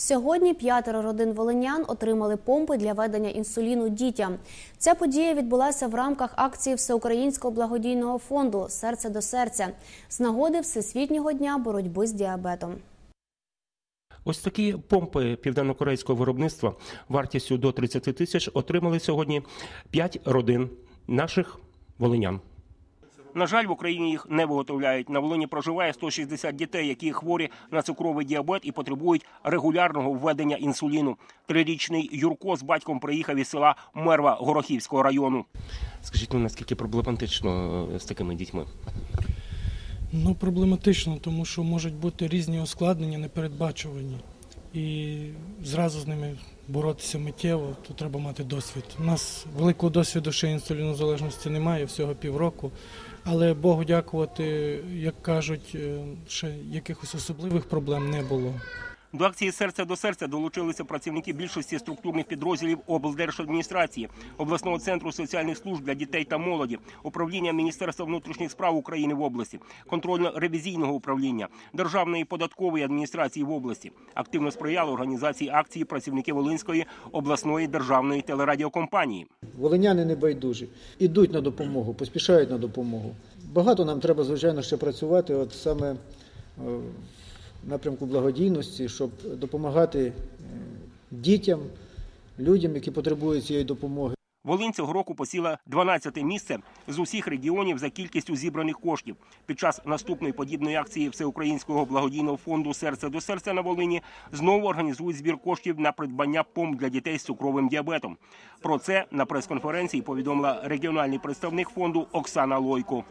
Сьогодні п'ятеро родин волинян отримали помпи для ведення інсуліну дітям. Ця подія відбулася в рамках акції Всеукраїнського благодійного фонду Серце до серця з нагоди Всесвітнього дня боротьби з діабетом. Ось такі помпи південнокорейського виробництва вартістю до 30 тисяч отримали сьогодні 5 родин наших волинян. На жаль, в Україні їх не виготовляють. На Волині проживає 160 дітей, які хворі на цукровий діабет і потребують регулярного введення інсуліну. Трирічний Юрко з батьком приїхав із села Мерва Горохівського району. Скажіть, ну наскільки проблематично е, з такими дітьми? Ну, проблематично, тому що можуть бути різні ускладнення, непередбачувані. І зразу з ними боротися миттєво, то треба мати досвід. У нас великого досвіду ще інсулінозалежності немає, всього півроку. Але Богу дякувати, як кажуть, е, ще якихось особливих проблем не було. До акції серце до серця долучилися працівники більшості структурних підрозділів облдержадміністрації, обласного центру соціальних служб для дітей та молоді, управління Міністерства внутрішніх справ України в області, контрольно-ревізійного управління, державної податкової адміністрації в області. Активно сприяли організації акції працівники Волинської обласної державної телерадіокомпанії. Волиняни не байдужі, ідуть на допомогу, поспішають на допомогу. Багато нам треба, звичайно, ще працювати, от саме е, напрямку благодійності, щоб допомагати е, дітям, людям, які потребують цієї допомоги. Волинь цього року посіла 12 місце з усіх регіонів за кількістю зібраних коштів. Під час наступної подібної акції Всеукраїнського благодійного фонду Серце до серця на Волині знову організують збір коштів на придбання помп для дітей з цукровим діабетом. Про це на прес-конференції повідомила регіональний представник фонду Оксана Лойко.